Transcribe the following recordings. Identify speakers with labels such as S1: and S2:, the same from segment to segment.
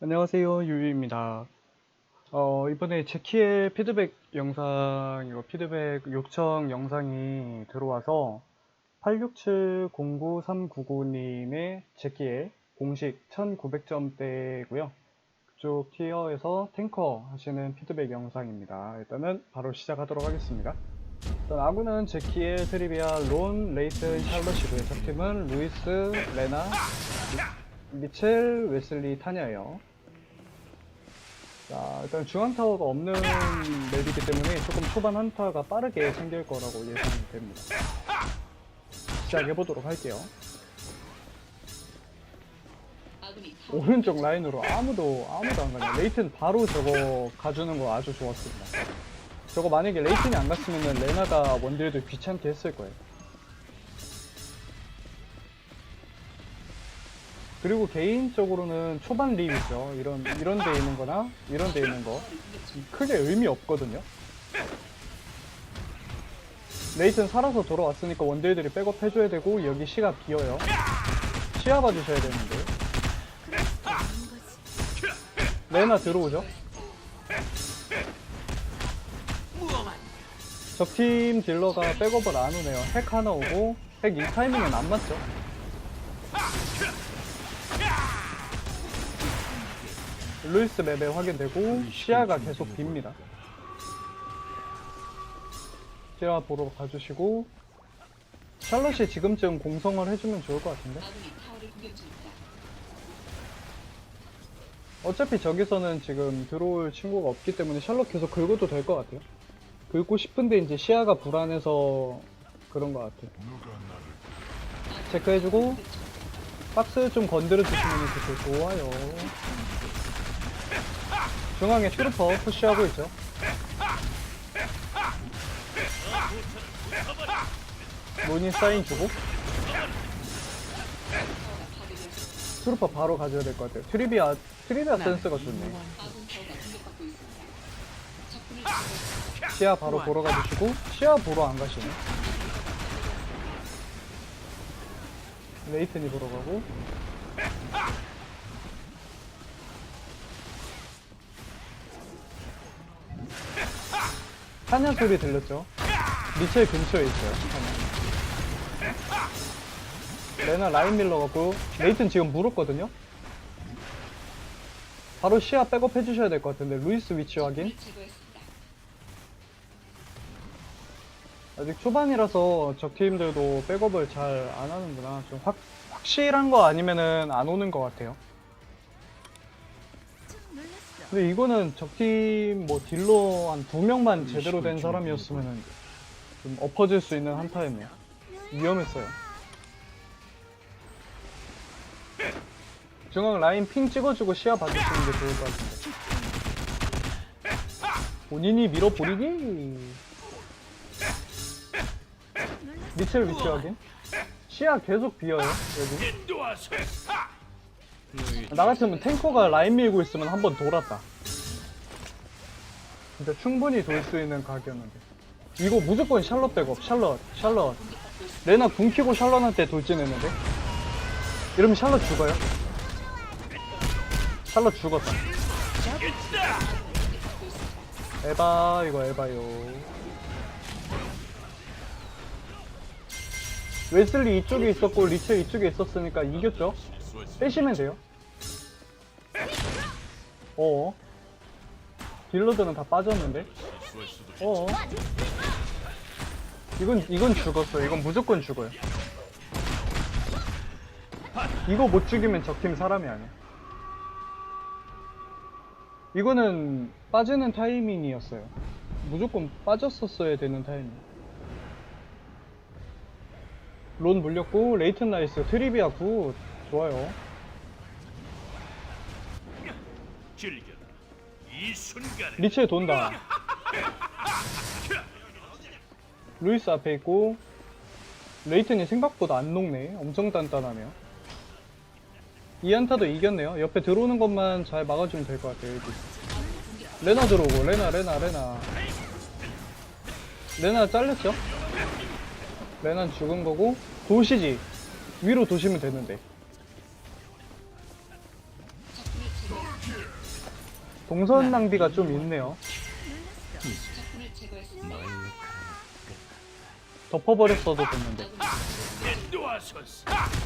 S1: 안녕하세요 유유입니다. 어, 이번에 제키의 피드백 영상 이거 피드백 요청 영상이 들어와서 86709399님의 제키의 공식 1900점대고요. 그쪽 티어에서 탱커 하시는 피드백 영상입니다. 일단은 바로 시작하도록 하겠습니다. 일단 아군은 제키의 트리비아 론 레이튼 샬럿이고요. 적팀은 루이스 레나 미첼 웨슬리 타냐예요 자, 일단 중앙 타워가 없는 맵이기 때문에 조금 초반 한타가 빠르게 생길 거라고 예상이 됩니다. 시작해 보도록 할게요. 오른쪽 라인으로 아무도, 아무도 안 가냐. 레이튼 바로 저거 가주는 거 아주 좋았습니다. 저거 만약에 레이튼이 안 갔으면 레나가 원딜들 귀찮게 했을 거예요. 그리고 개인적으로는 초반 립 있죠. 이런, 이런 데 있는 거나, 이런 데 있는 거. 크게 의미 없거든요. 레이튼 살아서 돌아왔으니까 원딜들이 백업 해줘야 되고, 여기 시가 비어요. 시야 봐주셔야 되는데. 레나 들어오죠? 적팀 딜러가 백업을 안 오네요. 핵 하나 오고, 핵 이 타이밍엔 안 맞죠? 루이스 맵에 확인되고 시야가 계속 빕니다. 시야 보러 가주시고 샬럿이 지금쯤 공성을 해주면 좋을 것 같은데 어차피 저기서는 지금 들어올 친구가 없기 때문에 샬럿 계속 긁어도 될 것 같아요. 긁고 싶은데 이제 시야가 불안해서 그런 것 같아요. 체크해주고 박스 좀 건드려 주시면 좋아요. 중앙에 트루퍼 푸시하고 있죠. 로니 사인 주고 트루퍼 바로 가져야 될 것 같아요. 트리비아 트리비아 센스가 좋네. 시야 바로 보러 가주시고 시야 보러 안 가시네. 레이튼이 보러 가고 사냥 소리 들렸죠? 미첼 근처에 있어요. 사냥. 레나 라인 밀러 갖고 레이튼 지금 물었거든요. 바로 시야 백업 해주셔야 될 것 같은데 루이스 위치 확인. 아직 초반이라서 적 팀들도 백업을 잘 안 하는구나. 좀 확, 확실한 거 아니면은 안 오는 것 같아요. 근데 이거는 적팀 뭐 딜러 한 두 명만 제대로 된 사람이었으면은 좀 엎어질 수 있는 한타였네요. 위험했어요. 중앙 라인 핑 찍어주고 시야 봐주시는 게 좋을 것 같은데. 본인이 밀어버리기. 미첼 위치 확인. 시야 계속 비어요, 여기. 나 같으면 탱커가 라인 밀고 있으면 한 번 돌았다. 진짜 충분히 돌 수 있는 각이었는데. 이거 무조건 샬럿 백업, 샬럿, 샬럿. 레나 궁 키고 샬럿한테 돌진했는데? 이러면 샬럿 죽어요? 샬럿 죽었다. 에바, 이거 에바요. 웨슬리 이쪽에 있었고, 리첼 이쪽에 있었으니까 이겼죠? 빼시면 돼요. 어어. 딜러들은 다 빠졌는데? 어어. 이건, 이건 죽었어. 이건 무조건 죽어요. 이거 못 죽이면 적 팀 사람이 아니야. 이거는 빠지는 타이밍이었어요. 무조건 빠졌었어야 되는 타이밍. 론 물렸고, 레이튼 나이스, 트리비아 굿. 좋아요.
S2: 즐겨라 이 순간에
S1: 리첼 돈다. 루이스 앞에 있고 레이튼이 생각보다 안 녹네. 엄청 단단하네요. 이 한타도 이겼네요. 옆에 들어오는 것만 잘 막아주면 될 것 같아요. 여기. 레나 들어오고 레나 레나 레나 레나 잘렸죠? 레나 죽은 거고 도시지 위로 도시면 되는데 동선 낭비가 좀 있네요. 덮어버렸어도 됐는데.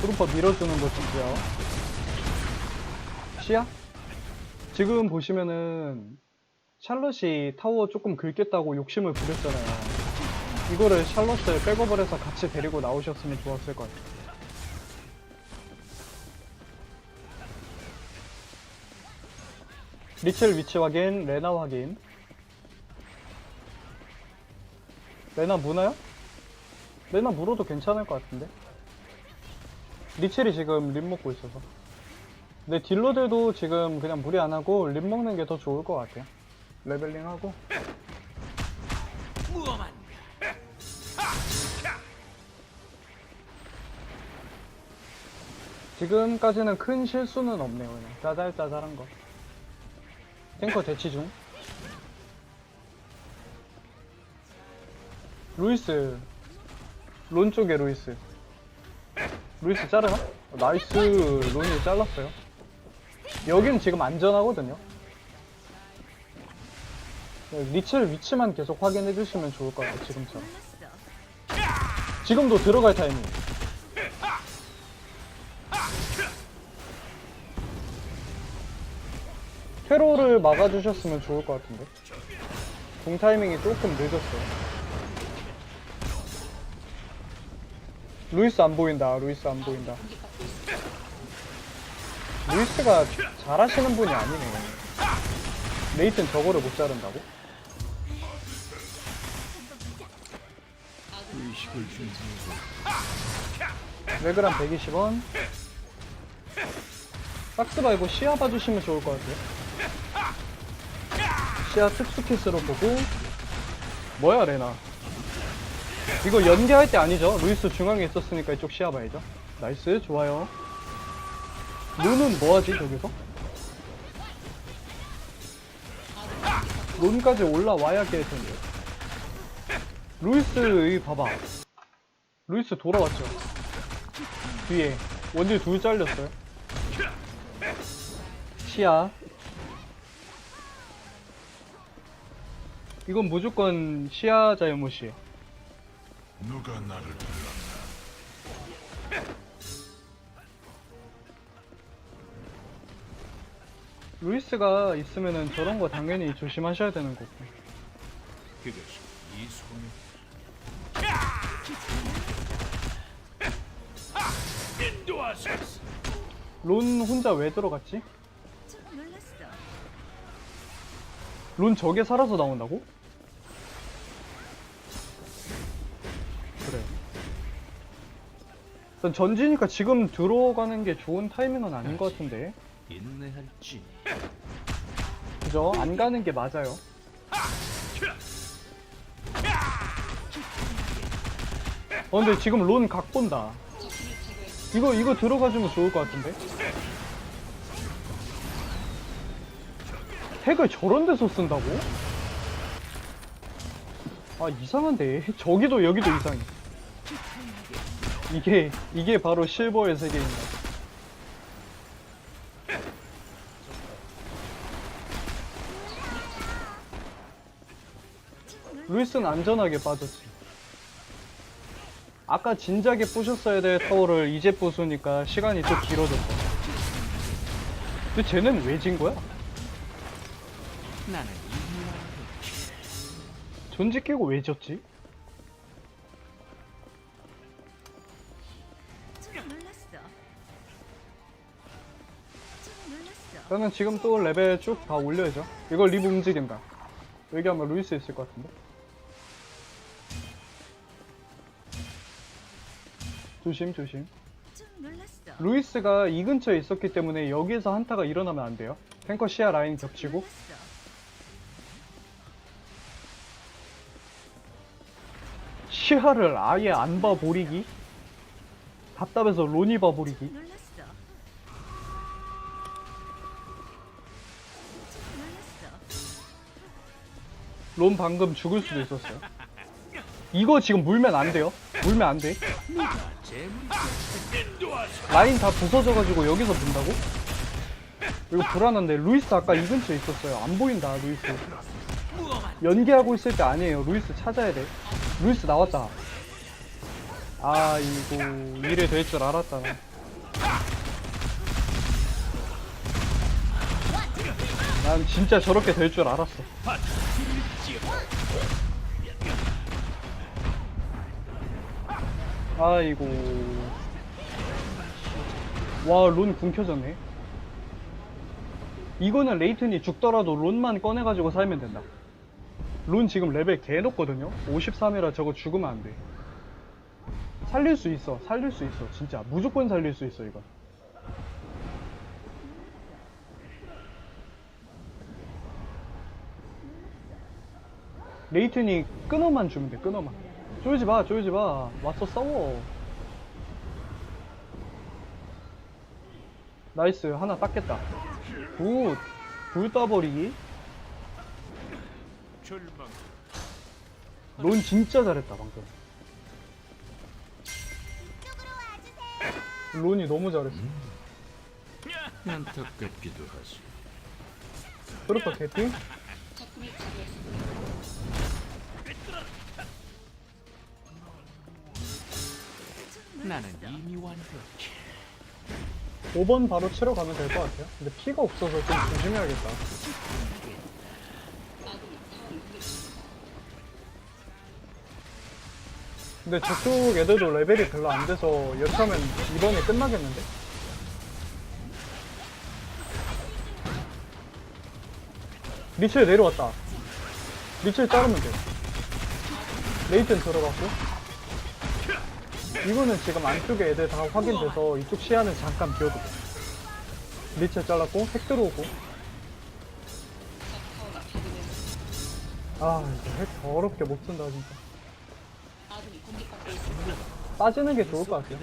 S1: 트루퍼 밀어주는 거 좋고요. 시야? 지금 보시면은 샬럿이 타워 조금 긁겠다고 욕심을 부렸잖아요. 이거를 샬럿을 백업을 해서 같이 데리고 나오셨으면 좋았을 것 같아요. 리첼 위치 확인, 레나 확인. 레나 무나요? 레나 물어도 괜찮을 것 같은데? 리첼이 지금 립 먹고 있어서. 근데 딜러들도 지금 그냥 무리 안 하고 립 먹는 게 더 좋을 것 같아요. 레벨링 하고. 지금까지는 큰 실수는 없네요. 그냥 짜잘짜잘한 거. 탱커 대치 중. 루이스. 론 쪽에 루이스. 루이스 자르나? 어, 나이스. 론이 잘랐어요. 여긴 지금 안전하거든요. 네, 리첼 위치만 계속 확인해 주시면 좋을 것 같아요. 지금처럼. 지금도 들어갈 타이밍. 퇴로를 막아주셨으면 좋을 것 같은데. 공 타이밍이 조금 늦었어요. 루이스 안 보인다. 루이스 안 보인다. 루이스가 잘하시는 분이 아니네. 레이튼 저거를 못 자른다고? 레그람 120원. 박스 말고 시야 봐주시면 좋을 것 같아요. 시야 특수 키스로 보고. 뭐야, 레나. 이거 연계할 때 아니죠? 루이스 중앙에 있었으니까 이쪽 시야 봐야죠. 나이스, 좋아요. 론은 뭐하지, 저기서? 론까지 올라와야 깰 텐데. 루이스, 여기 봐봐. 루이스 돌아왔죠? 뒤에. 원딜 둘 잘렸어요. 시야. 이건 무조건 시야 잘못이에요.
S3: 누가 나를 불렀나?
S1: 루이스가 있으면은 저런 거 당연히 조심하셔야 되는 거고.
S2: 그것이 이. 인도하소서.
S1: 론 혼자 왜 들어갔지? 론 저게 살아서 나온다고? 일단 전지니까 지금 들어가는 게 좋은 타이밍은 아닌 것 같은데.
S2: 인내할지.
S1: 그죠? 안 가는 게 맞아요. 어, 근데 지금 론 각 본다. 이거, 이거 들어가주면 좋을 것 같은데? 핵을 저런 데서 쓴다고? 아, 이상한데. 저기도 여기도 이상해. 이게, 이게 바로 실버의 세계입니다. 루이스는 안전하게 빠졌지. 아까 진작에 부셨어야 될 타워를 이제 부수니까 시간이 또 길어졌어. 근데 쟤는 왜 진 거야?
S2: 나는
S1: 존지 끼고 왜 졌지? 저는 지금 또 레벨 쭉 다 올려야죠. 이걸 리브 움직인다. 여기 아마 루이스 있을 것 같은데. 조심 조심. 루이스가 이 근처에 있었기 때문에 여기에서 한타가 일어나면 안 돼요. 탱커 시야 라인 겹치고. 시야를 아예 안 봐버리기? 답답해서 론이 봐버리기? 론 방금 죽을 수도 있었어요. 이거 지금 물면 안 돼요. 물면 안 돼. 라인 다 부서져가지고 여기서 문다고? 이거 불안한데 루이스 아까 이 근처에 있었어요 안 보인다 루이스 연기하고 있을 때 아니에요 루이스 찾아야 돼 루이스 나왔다 아이고 이래 될 줄 알았다 나. 난 진짜 저렇게 될 줄 알았어 아이고. 와론 궁켜졌네. 이거는 레이튼이 죽더라도 론만 꺼내가지고 살면 된다. 론 지금 레벨 개 높거든요? 53이라 저거 죽으면 안돼. 살릴 수 있어 살릴 수 있어. 진짜 무조건 살릴 수 있어 이건 레이튼이 끊어만 주면 돼 끊어만 쫄지 마 쫄지 마. 와서 싸워. 나이스 하나 땄겠다. 굿 불 따버리기.
S2: 절망.
S1: 론 진짜 잘했다 방금. 론이 너무 잘했어.
S2: 안타깝기도 하지.
S1: 그렇다 개팅
S2: 나는 이미 완벽해.
S1: 5번 바로 치러 가면 될 것 같아요. 근데 피가 없어서 좀 조심해야겠다. 근데 저쪽 애들도 레벨이 별로 안 돼서 여차하면 이번에 끝나겠는데? 리첼 내려왔다. 리첼 자르면 돼. 레이튼 들어갔고 이거는 지금 안쪽에 애들 다 확인돼서 이쪽 시야는 잠깐 비워도 돼 리첼 잘랐고 핵 들어오고. 아 이거 핵 더럽게 못 쓴다 진짜. 빠지는 게 좋을 것 같아요.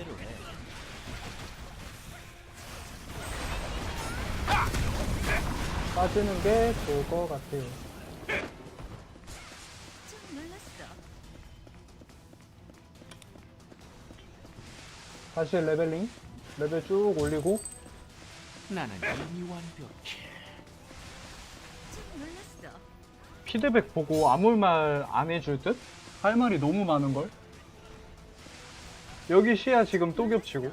S1: 빠지는 게 좋을 것 같아요 다시 레벨링 레벨 쭉 올리고
S2: 나는 이미 완벽해.
S4: 놀랐어.
S1: 피드백 보고 아무 말 안 해줄 듯? 할 말이 너무 많은걸? 여기 시야 지금 또 겹치고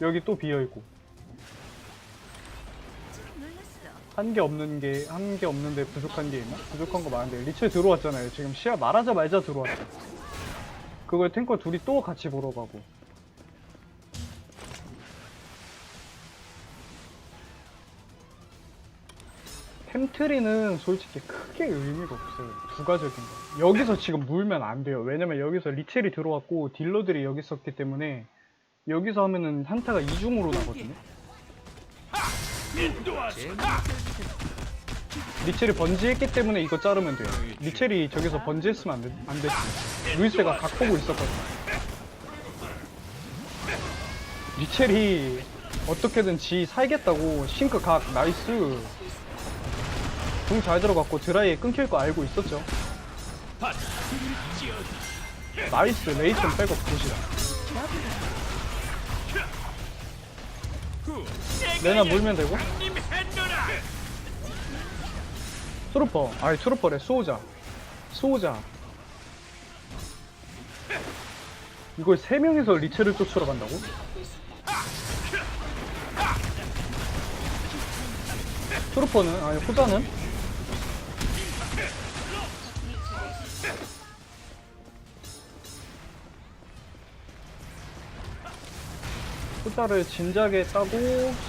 S1: 여기 또 비어있고
S4: 좀 놀랐어.
S1: 한 게 없는 게 한 게 없는데 부족한 게 있나? 부족한 거 많은데 리첼 들어왔잖아요 지금 시야 말하자마자 들어왔어 그걸 탱커 둘이 또 같이 보러 가고 템트리는 솔직히 크게 의미가 없어요 부가적인 거 여기서 지금 물면 안 돼요 왜냐면 여기서 리첼이 들어왔고 딜러들이 여기 있었기 때문에 여기서 하면은 한타가 이중으로 나거든요 리첼이 번지했기 때문에 이거 자르면 돼요. 리첼이 저기서 번지했으면 안, 되, 안 됐지. 루이스가 각 보고 있었거든. 리첼이 어떻게든 지 살겠다고 싱크 각 나이스. 궁잘 들어갔고 드라이에 끊길 거 알고 있었죠. 나이스 레이튼 백업 굿이다. 내나 물면 되고. 트루퍼 아니 트루퍼래 수호자 수호자 이걸 세 명이서 리체를 쫓으러 간다고? 트루퍼는 아니 호자는 호자를 진작에 따고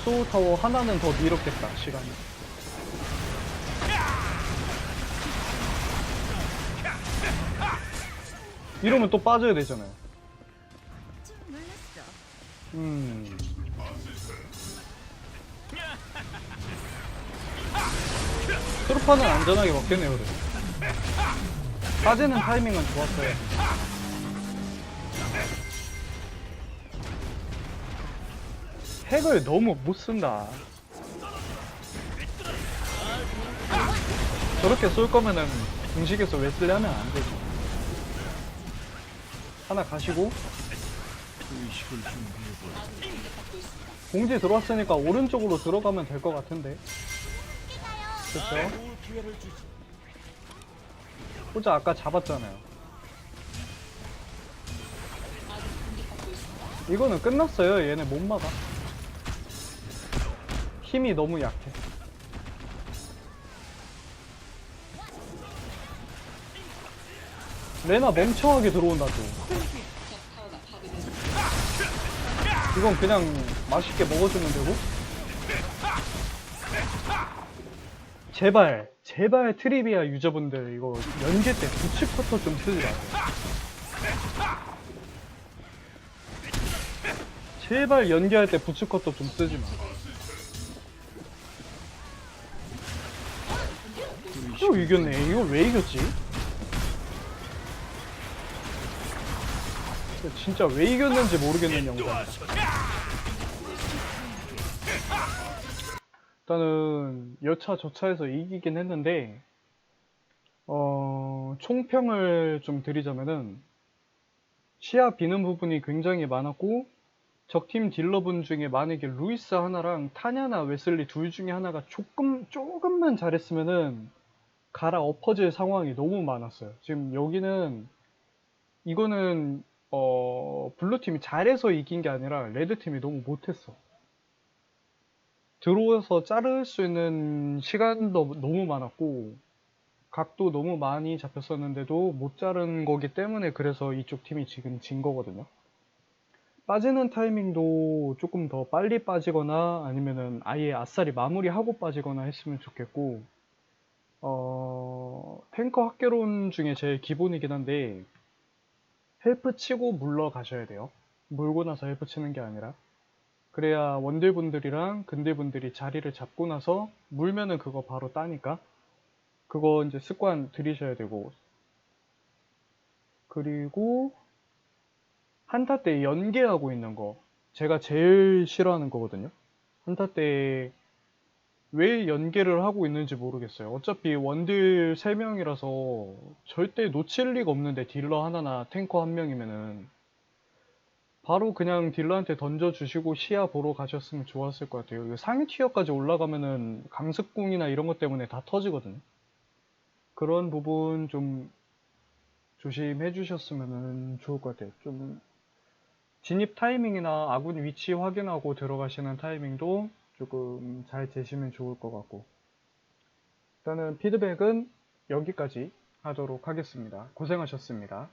S1: 소우 타워 하나는 더 미뤘겠다 시간이 이러면 또 빠져야 되잖아요. 음. 트루파는 안전하게 먹겠네요, 그래. 빠지는 타이밍은 좋았어요. 핵을 너무 못 쓴다. 저렇게 쏠 거면은 공식에서 왜 쓰려면 안 되지. 하나 가시고. 공지 들어왔으니까 오른쪽으로 들어가면 될 것 같은데. 그쵸? 호자 아까 잡았잖아요. 이거는 끝났어요. 얘네 못 막아. 힘이 너무 약해. 레나 멍청하게 들어온다 또. 이건 그냥 맛있게 먹어주면 되고. 제발, 제발 트리비아 유저분들 이거 연계 때 부츠 커터 좀 쓰지 마세요. 제발 연계할 때 부츠 커터 좀 쓰지 마. 이겼네. 이거 왜 이겼지? 진짜 왜 이겼는지 모르겠는 영상이다. 일단은 여차 저차에서 이기긴 했는데 어, 총평을 좀 드리자면은 시야 비는 부분이 굉장히 많았고 적팀 딜러분 중에 만약에 루이스 하나랑 타냐나 웨슬리 둘 중에 하나가 조금 조금만 잘했으면은 갈아 엎어질 상황이 너무 많았어요. 지금 여기는 이거는 어, 블루 팀이 잘해서 이긴 게 아니라 레드 팀이 너무 못했어. 들어와서 자를 수 있는 시간도 너무 많았고, 각도 너무 많이 잡혔었는데도 못 자른 거기 때문에 그래서 이쪽 팀이 지금 진 거거든요. 빠지는 타이밍도 조금 더 빨리 빠지거나 아니면은 아예 아싸리 마무리하고 빠지거나 했으면 좋겠고, 어, 탱커 학개론 중에 제일 기본이긴 한데, 헬프 치고 물러 가셔야 돼요. 물고 나서 헬프 치는 게 아니라. 그래야 원딜분들이랑 근딜분들이 자리를 잡고 나서 물면은 그거 바로 따니까. 그거 이제 습관 들이셔야 되고. 그리고 한타 때 연계하고 있는 거. 제가 제일 싫어하는 거거든요. 한타 때 왜 연계를 하고 있는지 모르겠어요. 어차피 원딜 3명이라서 절대 놓칠 리가 없는데 딜러 하나나 탱커 한 명이면은 바로 그냥 딜러한테 던져주시고 시야 보러 가셨으면 좋았을 것 같아요. 상위 티어까지 올라가면은 강습궁이나 이런 것 때문에 다 터지거든요. 그런 부분 좀 조심해 주셨으면 좋을 것 같아요. 좀 진입 타이밍이나 아군 위치 확인하고 들어가시는 타이밍도 조금 잘 재시면 좋을 것 같고 일단은 피드백은 여기까지 하도록 하겠습니다. 고생하셨습니다.